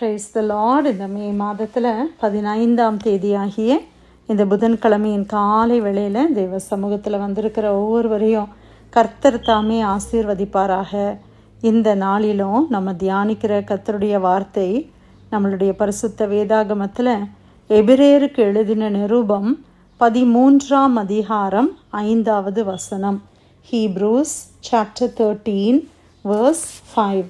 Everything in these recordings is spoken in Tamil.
ப்ரைஸ் த லார்ட் இந்த மே மாதத்தில் பதினைந்தாம் தேதியாகிய இந்த புதன்கிழமையின் காலை வேளையில் தெய்வ சமூகத்தில் வந்திருக்கிற ஒவ்வொருவரையும் கர்த்தர் தாமே ஆசீர்வதிப்பாராக. இந்த நாளிலும் நம்ம தியானிக்கிற கர்த்தருடைய வார்த்தை நம்மளுடைய பரிசுத்த வேதாகமத்தில் எபிரேருக்கு எழுதின நிரூபம் பதிமூன்றாம் அதிகாரம் ஐந்தாவது வசனம். Hebrews chapter thirteen verse five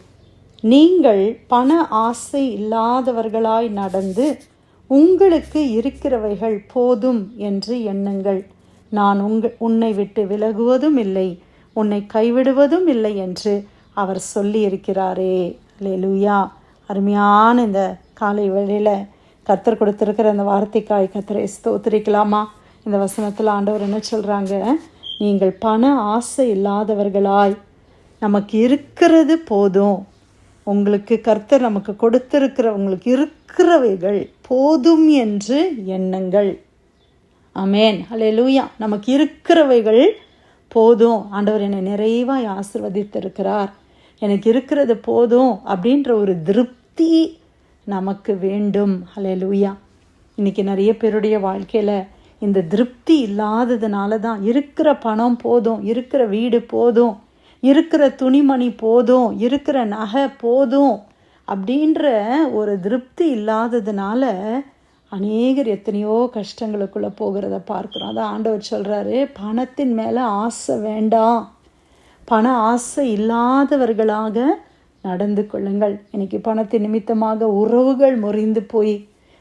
நீங்கள் பண ஆசை இல்லாதவர்களாய் நடந்து உங்களுக்கு இருக்கிறவைகள் போதும் என்று எண்ணுங்கள். நான் உங்க உன்னை விட்டு விலகுவதும் இல்லை உன்னை கைவிடுவதும் இல்லை என்று அவர் சொல்லியிருக்கிறாரே. லெலுயா அருமையான இந்த காலை வேளையில் கத்தர் கொடுத்துருக்கிற அந்த வார்த்தைக்காய் கத்தரை ஸ்தோத்திரிக்கலாமா? இந்த வசனத்தில் ஆண்டவர் என்ன சொல்கிறாங்க நீங்கள் பண ஆசை இல்லாதவர்களாய் நமக்கு இருக்கிறது போதும். உங்களுக்கு கர்த்தர் நமக்கு கொடுத்திருக்கிற உங்களுக்கு இருக்கிறவைகள் போதும் என்று எண்ணுங்கள். அமேன் ஹலே லூயா நமக்கு இருக்கிறவைகள் போதும். ஆண்டவர் என்னை நிறைவாய் ஆசிர்வதித்திருக்கிறார். எனக்கு இருக்கிறது போதும் அப்படின்ற ஒரு திருப்தி நமக்கு வேண்டும். ஹலே லூயா இன்றைக்கி நிறைய பேருடைய வாழ்க்கையில் இந்த திருப்தி இல்லாததுனால தான் இருக்கிற பணம் போதும் இருக்கிற வீடு போதும் இருக்கிற துணிமணி போதும் இருக்கிற நகை போதும் அப்படின்ற ஒரு திருப்தி இல்லாததுனால அநேகர் எத்தனையோ கஷ்டங்களுக்குள்ளே போகிறத பார்க்குறோம். அதான் ஆண்டவர் சொல்கிறாரு பணத்தின் மேலே ஆசை வேண்டாம். பண ஆசை இல்லாதவர்களாக நடந்து கொள்ளுங்கள். இன்னைக்கு பணத்தின் நிமித்தமாக உறவுகள் முறிந்து போய்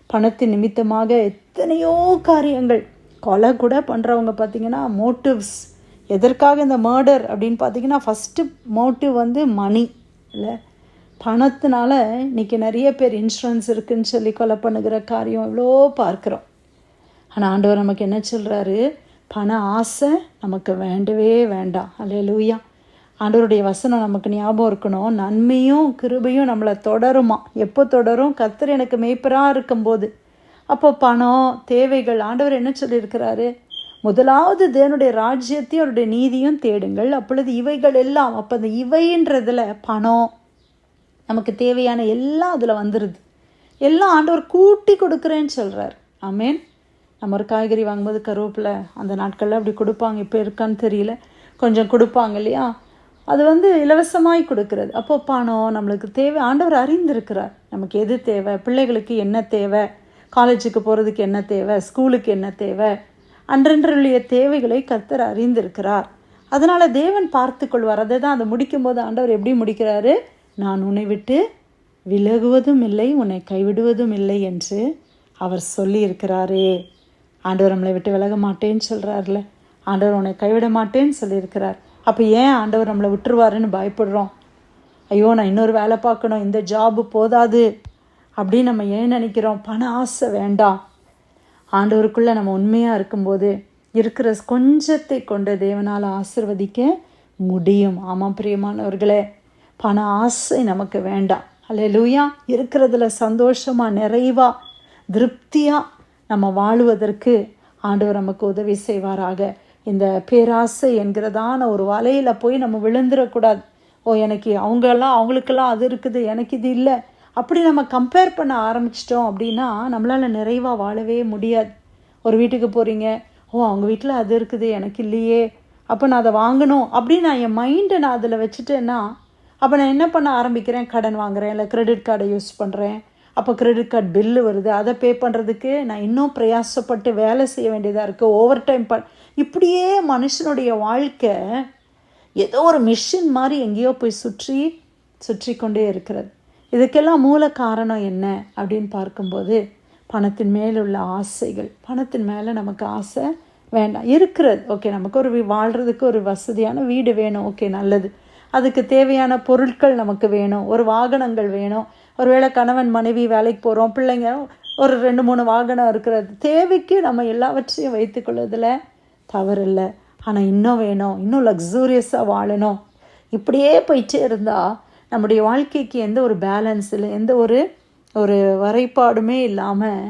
பணத்தின் நிமித்தமாக எத்தனையோ காரியங்கள் கொலை கூட பண்ணுறவங்க பார்த்திங்கன்னா மோட்டிவ்ஸ் எதற்காக இந்த மர்டர் அப்படின்னு பார்த்தீங்கன்னா ஃபஸ்ட்டு மோட்டிவ் வந்து மணி இல்லை. பணத்தினால இன்றைக்கி நிறைய பேர் இன்சூரன்ஸ் இருக்குதுன்னு சொல்லி கொலை பண்ணுகிற காரியம் இவ்வளோ பார்க்குறோம். ஆனால் ஆண்டவர் நமக்கு என்ன சொல்கிறாரு பண ஆசை நமக்கு வேண்டவே வேண்டாம். அல்ல லூயா ஆண்டவருடைய வசனம் நமக்கு ஞாபகம் இருக்கணும். நன்மையும் கிருபையும் நம்மளை தொடருமா? எப்போ தொடரும்? கத்தர் எனக்கு மேய்ப்பராக இருக்கும்போது. அப்போ பணம் தேவைகள் ஆண்டவர் என்ன சொல்லியிருக்கிறாரு? முதலாவது தேவனுடைய ராஜ்யத்தையும் அவருடைய நீதியும் தேடுங்கள். அப்பொழுது இவைகள் எல்லாம் அப்போ அந்த இவைன்றதில் பணம் நமக்கு தேவையான எல்லாம் அதில் வந்துடுது எல்லாம் ஆண்டவர் கூட்டி கொடுக்குறேன்னு சொல்கிறார் ஆமேன் நம்ம ஒரு காய்கறி வாங்கும்போது கருவேப்பிலை அந்த நாட்களில் அப்படி கொடுப்பாங்க. இப்போ இருக்கான்னு தெரியல. கொஞ்சம் கொடுப்பாங்க இல்லையா? அது வந்து இலவசமாய் கொடுக்கறது. அப்போ பணம் நம்மளுக்கு தேவை. ஆண்டவர் அறிந்திருக்கிறார். நமக்கு எது தேவை? பிள்ளைகளுக்கு என்ன தேவை? காலேஜுக்கு போகிறதுக்கு என்ன தேவை? ஸ்கூலுக்கு என்ன தேவை? அன்றன்றைய தேவைகளை கர்த்தர் அறிந்திருக்கிறார். அதனால் தேவன் பார்த்து கொள்வார். அதை தான் அதை முடிக்கும்போது ஆண்டவர் எப்படி முடிக்கிறாரு? நான் உன்னை விட்டு விலகுவதும் இல்லை உன்னை கைவிடுவதும் இல்லை என்று அவர் சொல்லியிருக்கிறாரே. ஆண்டவர் நம்மளை விட்டு விலக மாட்டேன்னு சொல்கிறார்ல ஆண்டவர் உன்னை கைவிட மாட்டேன்னு சொல்லியிருக்கிறார். அப்போ ஏன் ஆண்டவர் நம்மளை விட்டுருவாருன்னு பயப்படுறோம்? ஐயோ நான் இன்னொரு வேலை பார்க்கணும். இந்த ஜாபு போதாது அப்படின்னு நம்ம ஏன் நினைக்கிறோம்? பண ஆசை வேண்டாம். ஆண்டவருக்குள்ளே நம்ம உண்மையாக இருக்கும்போது இருக்கிற கொஞ்சத்தை கொண்ட தேவனால் ஆசிர்வதிக்க முடியும். ஆமாம் பிரியமானவர்களே. பண ஆசை நமக்கு வேண்டாம். அல்ல லூயா இருக்கிறதுல சந்தோஷமாக நிறைவாக திருப்தியாக நம்ம வாழுவதற்கு ஆண்டவர் நமக்கு உதவி செய்வாராக. இந்த பேராசை என்கிறதான ஒரு வலையில் போய் நம்ம விழுந்துடக்கூடாது ஓ எனக்கு அவங்கெல்லாம் அவங்களுக்கெல்லாம் அது இருக்குது எனக்கு இது இல்லை. அப்படி நம்ம கம்பேர் பண்ண ஆரம்பிச்சிட்டோம் அப்படின்னா நம்மளால் நிறைவாக வாழவே முடியாது. ஒரு வீட்டுக்கு போகிறீங்க ஓ அவங்க வீட்டில் அது இருக்குது எனக்கு இல்லையே அப்போ நான் அதை வாங்கணும். அப்படின்னு நான் என் மைண்டை நான் அதில் வச்சுட்டேன்னா அப்போ நான் என்ன பண்ண ஆரம்பிக்கிறேன்? கடன் வாங்குகிறேன் இல்லை கிரெடிட் கார்டை யூஸ் பண்ணுறேன் அப்போ கிரெடிட் கார்டு பில்லு வருது அதை பே பண்ணுறதுக்கு நான் இன்னும் பிரயாசப்பட்டு வேலை செய்ய வேண்டியதாக இருக்குது ஓவர் டைம் ப இப்படியே மனுஷனுடைய வாழ்க்கை ஏதோ ஒரு மிஷின் மாதிரி எங்கேயோ போய் சுற்றி சுற்றி கொண்டே இருக்கிறது. இதுக்கெல்லாம் மூல காரணம் என்ன அப்படின்னு பார்க்கும்போது பணத்தின் மேல் உள்ள ஆசைகள். பணத்தின் மேலே நமக்கு ஆசை வேண்டாம். இருக்கிறது. ஓகே நமக்கு ஒரு வாழ்கிறதுக்கு ஒரு வசதியான வீடு வேணும். ஓகே நல்லது. அதுக்கு தேவையான பொருட்கள் நமக்கு வேணும். ஒரு வாகனங்கள் வேணும். ஒருவேளை கணவன் மனைவி வேலைக்கு போகிறோம் பிள்ளைங்க ஒரு ரெண்டு மூணு வாகனம் இருக்கிறது. தேவைக்கு நம்ம எல்லாவற்றையும் வைத்துக்கொள்வதில் தவறில்லை. ஆனால் இன்னும் வேணும். இன்னும் லக்ஸூரியஸாக வாழணும். இப்படியே போயிட்டே இருந்தால் நம்முடைய வாழ்க்கைக்கு எந்த ஒரு பேலன்ஸ் இல்லை எந்த ஒரு ஒரு வரைப்பாடுமே இல்லாமல்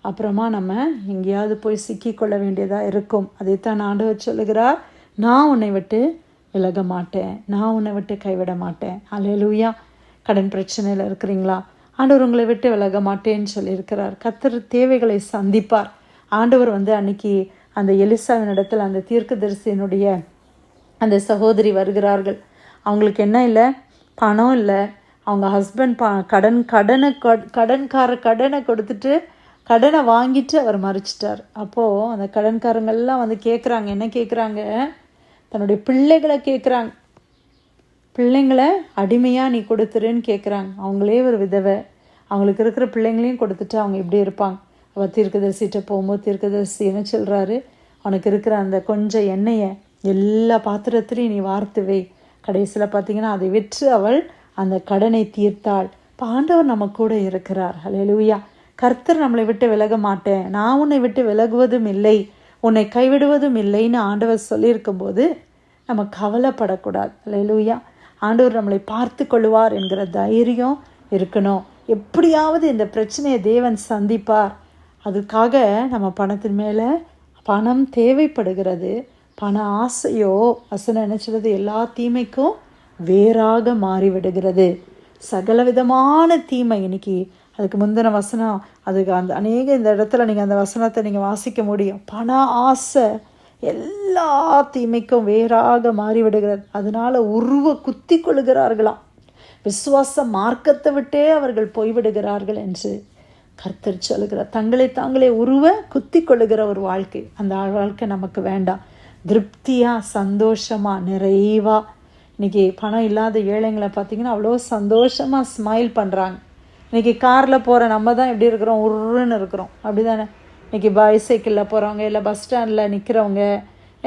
அப்புறமா நம்ம எங்கேயாவது போய் சிக்கிக்கொள்ள வேண்டியதாக இருக்கும். அதைத்தான் ஆண்டவர் சொல்லுகிறார். நான் உன்னை விட்டு விலக மாட்டேன். நான் உன்னை விட்டு கைவிட மாட்டேன். அலையலூயா கடன் பிரச்சனையில் இருக்கிறீங்களா? ஆண்டவர் உங்களை விட்டு விலக மாட்டேன்னு சொல்லியிருக்கிறார். கத்தர் தேவைகளை சந்திப்பார். ஆண்டவர் வந்து அன்னைக்கு அந்த எலிசாவின் இடத்துல அந்த தீர்க்கதரிசியினுடைய அந்த சகோதரி வருகிறார்கள். அவங்களுக்கு என்ன இல்லை? பணம் இல்லை. அவங்க ஹஸ்பண்ட் ப கடன் கடனை கடன்கார கடனை கொடுத்துட்டு கடனை வாங்கிட்டு அவர் மறிச்சிட்டார். அப்போது அந்த கடன்காரங்கள்லாம் வந்து கேட்குறாங்க என்ன கேட்குறாங்க தன்னுடைய பிள்ளைகளை கேட்குறாங்க பிள்ளைங்களை அடிமையாக நீ கொடுத்துருன்னு கேட்குறாங்க அவங்களே ஒரு விதவை. அவங்களுக்கு இருக்கிற பிள்ளைங்களையும் கொடுத்துட்டு அவங்க எப்படி இருப்பாங்க. அவள் தீர்க்கதரிசிட்ட போகும்போது தீர்க்கதரிசி என்ன சொல்கிறாரு அவனுக்கு இருக்கிற அந்த கொஞ்சம் எண்ணெயை எல்லா பாத்திரத்திலையும் நீ வார்த்து வை. கடைசியில் பார்த்தீங்கன்னா அதை விற்று அவள் அந்த கடனை தீர்த்தாள். இப்போ ஆண்டவர் நம்ம கூட இருக்கிறார். ஹalleluya கர்த்தர் நம்மளை விட்டு விலக மாட்டேன். நான் உன்னை விட்டு விலகுவதும் இல்லை. உன்னை கைவிடுவதும் இல்லைன்னு ஆண்டவர் சொல்லியிருக்கும்போது நம்ம கவலைப்படக்கூடாது. அல்லேலூயா ஆண்டவர் நம்மளை பார்த்து கொள்வார் என்கிற தைரியம் இருக்கணும். எப்படியாவது இந்த பிரச்சனையை தேவன் சந்திப்பார். அதுக்காக நம்ம பணத்தின் மேலே பணம் தேவைப்படுகிறது. பண ஆசையோ வசனம் நினச்சிறது எல்லா தீமைக்கும் வேறாக மாறிவிடுகிறது. சகலவிதமான தீமை இன்னைக்கு அதுக்கு முந்தின வசனம் அதுக்கு அந்த அநேக இந்த இடத்துல நீங்கள் அந்த வசனத்தை நீங்கள் வாசிக்க முடியும். பண ஆசை எல்லா தீமைக்கும் வேறாக மாறிவிடுகிறது. அதனால் உருவ குத்தி கொள்கிறார்களாம் விசுவாச மார்க்கத்தை விட்டே அவர்கள் போய்விடுகிறார்கள் என்று கர்த்தர் சொல்லுகிறார். தங்களை தாங்களே உருவ குத்தி கொள்ளுகிற ஒரு வாழ்க்கை. அந்த வாழ்க்கை நமக்கு வேண்டாம். திருப்தியாக சந்தோஷமாக நிறைவாக இன்றைக்கி பணம் இல்லாத ஏழைங்களை பார்த்தீங்கன்னா அவ்வளோ சந்தோஷமாக ஸ்மைல் பண்ணுறாங்க இன்றைக்கி காரில் போகிற நம்ம தான் எப்படி இருக்கிறோம்? உருன்னு இருக்கிறோம். அப்படி தானே இன்றைக்கி பைசைக்கிளில் போகிறவங்க இல்லை பஸ் ஸ்டாண்டில் நிற்கிறவங்க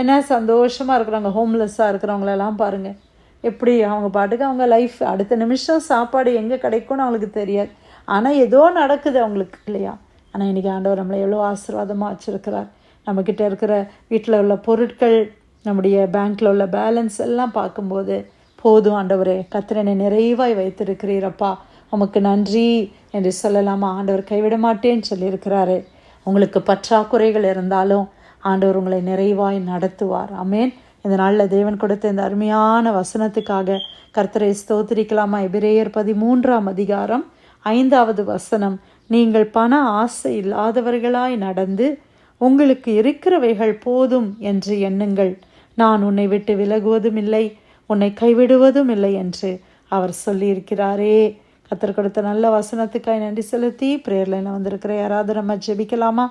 என்ன சந்தோஷமாக இருக்கிறவங்க ஹோம்லெஸ்ஸாக இருக்கிறவங்களெல்லாம் பாருங்கள் எப்படி அவங்க பாட்டுக்கு அவங்க லைஃப் அடுத்த நிமிஷம் சாப்பாடு எங்கே கிடைக்கும்னு அவங்களுக்கு தெரியாது. ஆனால் ஏதோ நடக்குது அவங்களுக்கு இல்லையா? ஆனால் இன்றைக்கி ஆண்டவர் நம்மளை எவ்வளோ ஆசீர்வாதமாக வச்சுருக்கிறார். நம்மக்கிட்ட இருக்கிற வீட்டில் உள்ள பொருட்கள் நம்முடைய பேங்க்கில் உள்ள பேலன்ஸ் எல்லாம் பார்க்கும்போது போதும் ஆண்டவரே கத்திரனை நிறைவாய் வைத்திருக்கிறீரப்பா உமக்கு நன்றி என்று சொல்லலாமா? ஆண்டவர் கைவிட மாட்டேன்னு சொல்லியிருக்கிறாரு. உங்களுக்கு பற்றாக்குறைகள் இருந்தாலும் ஆண்டவர் உங்களை நிறைவாய் நடத்துவார். அமேன் இந்த நாளில் தேவன் கொடுத்த இந்த அருமையான வசனத்துக்காக கர்த்தரை ஸ்தோத்திரிக்கலாமா? எபிரேயர் பதிமூன்றாம் அதிகாரம் ஐந்தாவது வசனம். நீங்கள் பண ஆசை இல்லாதவர்களாய் நடந்து உங்களுக்கு இருக்கிறவைகள் போதும் என்று எண்ணுங்கள். நான் உன்னை விட்டு விலகுவதும் இல்லை உன்னை கைவிடுவதும் இல்லை என்று அவர் சொல்லியிருக்கிறாரே. கத்தர் கொடுத்த நல்ல வசனத்துக்காய் நன்றி செலுத்தி பிரேயர்லைனில் வந்திருக்கிற யாராவது நம்ம ஜெபிக்கலாமா?